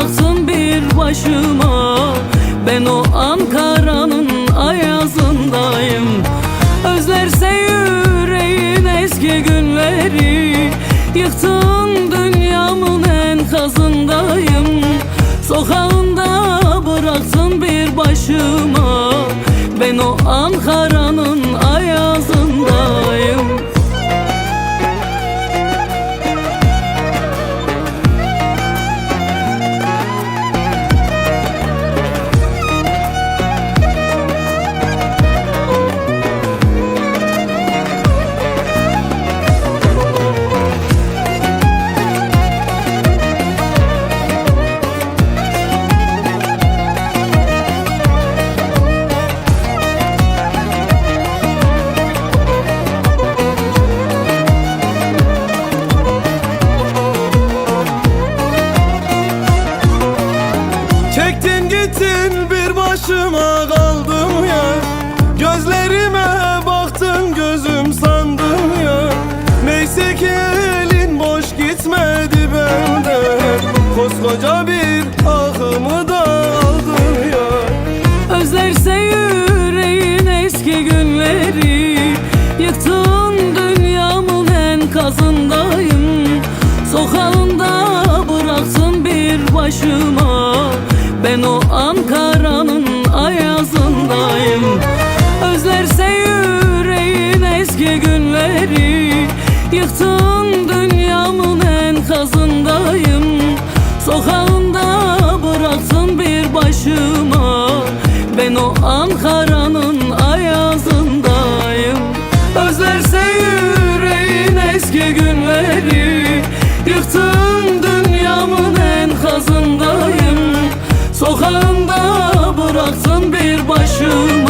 bıraksın bir başıma. Ben o Ankara'nın ayazındayım. Özlerse yüreğin eski günleri. Yıktın dünyamın enkazındayım. Sokağında bıraksın bir başıma. Ben o Ankara'nın başıma kaldım ya. Gözlerime baktın gözüm sandım ya. Neyse ki elin boş gitmedi benden Koskoca bir ahımı da aldın ya. Özlerse yüreğin eski günleri. Yıktın dünyamın enkazındayım. Sokağında bıraksın bir başıma Sokağında bıraksın bir başıma. Ben o Ankara'nın ayazındayım. Özlerse yüreğin eski günleri Yıktın dünyamın enkazındayım. Sokağında bıraksın bir başıma